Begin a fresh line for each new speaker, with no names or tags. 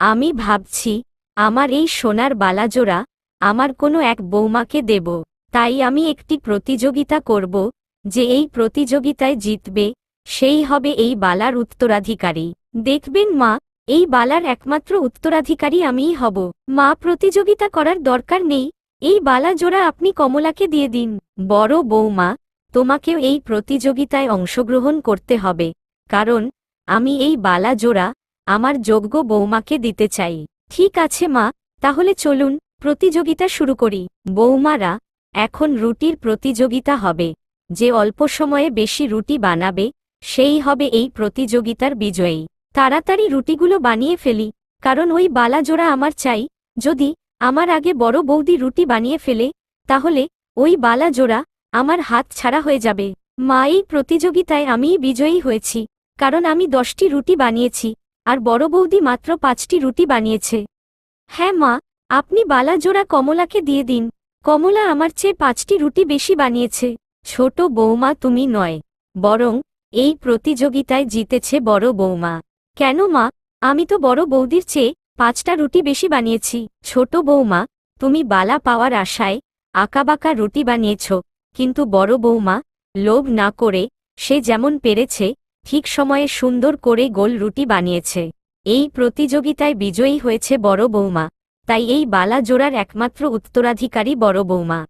আমি ভাবছি, আমার এই সোনার বালাজোড়া, আমার কোনো এক বৌমাকে দেব। তাই আমি একটি প্রতিযোগিতা করব, যে এই প্রতিযোগিতায় জিতবে, সেই হবে এই বালার উত্তরাধিকারী। দেখবেন মা, এই বালার একমাত্র উত্তরাধিকারী আমিই হব। মা, প্রতিযোগিতা করার দরকার নেই, এই বালা জোড়া আপনি কমলাকে দিয়ে দিন। বড় বৌমা, তোমাকেও এই প্রতিযোগিতায় অংশগ্রহণ করতে হবে, কারণ, আমি এই বালা জোড়া আমার যোগ্য বৌমাকে দিতে চাই। ঠিক আছে, মা। তাহলে চলুন, প্রতিযোগিতা শুরু করি। বৌমারা এখন রুটির প্রতিযোগিতা হবে। যে অল্প সময়ে বেশি রুটি বানাবে, সেই হবে এই প্রতিযোগিতার বিজয়ী। তাড়াতাড়ি রুটিগুলো বানিয়ে ফেলি, কারণ ওই বালা জোড়া আমার চাই। যদি আমার আগে বড় বৌদি রুটি বানিয়ে ফেলে, তাহলে ওই বালা জোড়া আমার হাত ছাড়া হয়ে যাবে। মা, এই প্রতিযোগিতায় আমিই বিজয়ী হয়েছি, কারণ আমি দশটি রুটি বানিয়েছি। আর বড় বৌদি মাত্র পাঁচটি রুটি বানিয়েছে। হ্যাঁ মা, আপনি বালা জোড়া কমলাকে দিয়ে দিন। কমলা আমার চেয়ে পাঁচটি রুটি বেশি বানিয়েছে। ছোট বৌমা তুমি নয়, বরং এই প্রতিযোগিতায় জিতেছে বড় বৌমা। কেন মা, আমি তো বড় বৌদির চেয়ে পাঁচটা রুটি বেশি বানিয়েছি। ছোট বৌমা, তুমি বালা পাওয়ার আশায় আঁকাবাঁকা রুটি বানিয়েছ, কিন্তু বড় বৌমা, লোভ না করে সে যেমন পেরেছে ঠিক সময়ে সুন্দর করে গোল রুটি বানিয়েছে। এই প্রতিযোগিতায় বিজয়ী হয়েছে বড় বৌমা। তাই এই বালা জোড়ার একমাত্র উত্তরাধিকারী বড় বৌমা।